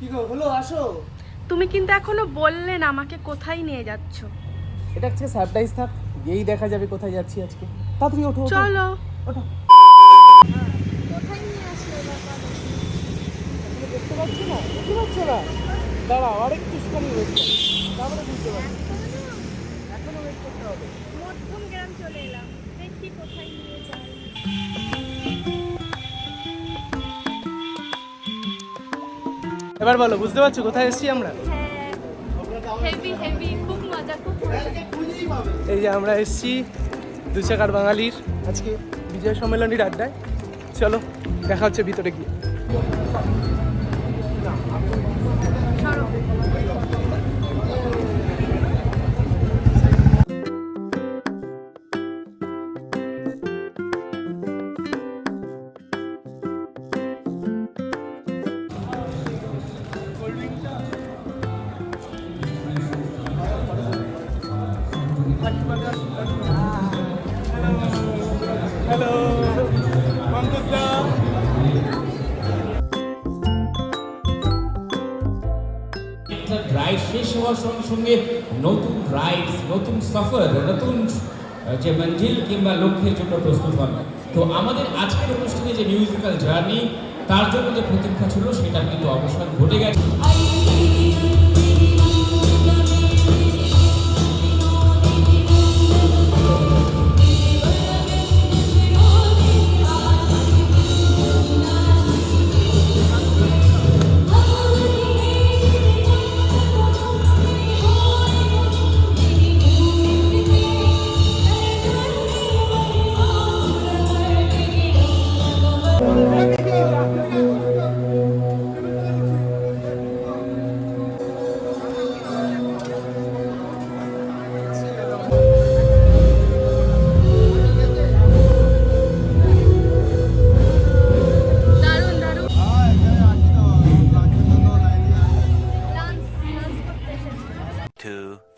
কি গো হলো আসো। তুমি কিন্তু এখনও বললে না আমাকে কোথায় নিয়ে যাচ্ছ। এটা হচ্ছে সারপ্রাইজ থাক গিয়েই দেখা যাবে কোথায় যাচ্ছি আজকে। তাড়াতাড়ি ওঠো ওঠো, চলো। ওঠো। কোথায় নিয়ে আসলে দেখতে পাচ্ছ না দাঁড়াও আরেক কিছুখানি ওয়েট করো। তারপরে বুঝতে পারছি এখনও ওয়েট করতে হবে। মধ্যম গ্রাম চলে এলাম। এবার বলো বুঝতে পারছ? কোথায় এসেছি আমরা? মজা এই যে আমরা এসেছি দু চাকার বাঙালির আজকে বিজয় সম্মেলনীর আড্ডায়। চলো দেখা হচ্ছে ভিতরে গিয়ে। শেষ হওয়ার সঙ্গে সঙ্গে নতুন রাইড নতুন সফর নতুন যে মঞ্জিল কিংবা লক্ষ্যের জন্য প্রস্তুত হন তো আমাদের আজকের অনুষ্ঠানে যে মিউজিক্যাল জার্নি তার জন্য যে প্রতীক্ষা ছিল সেটা কিন্তু অবসান ঘটে গেছে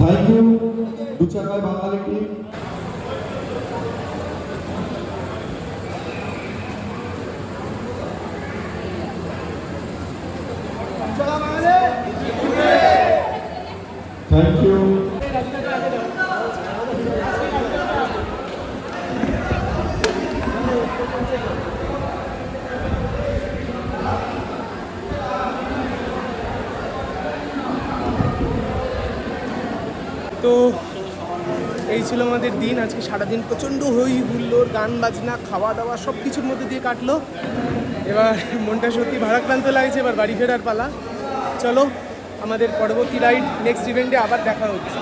থ্যাংক ইউ দু চাকায় বাঙালি টিম থ্যাংক ইউ তো এই ছিল আমাদের দিন। আজকে সারাদিন প্রচণ্ড হই হুল্লোর গান বাজনা খাওয়া দাওয়া সব কিছুর মধ্যে দিয়ে কাটলো। এবার মনটা সত্যি ভারাক্রান্ত লাগছে, এবার বাড়ি ফেরার পালা। চলো, আমাদের পরবর্তী রাইড নেক্সট ইভেন্টে আবার দেখা হচ্ছে।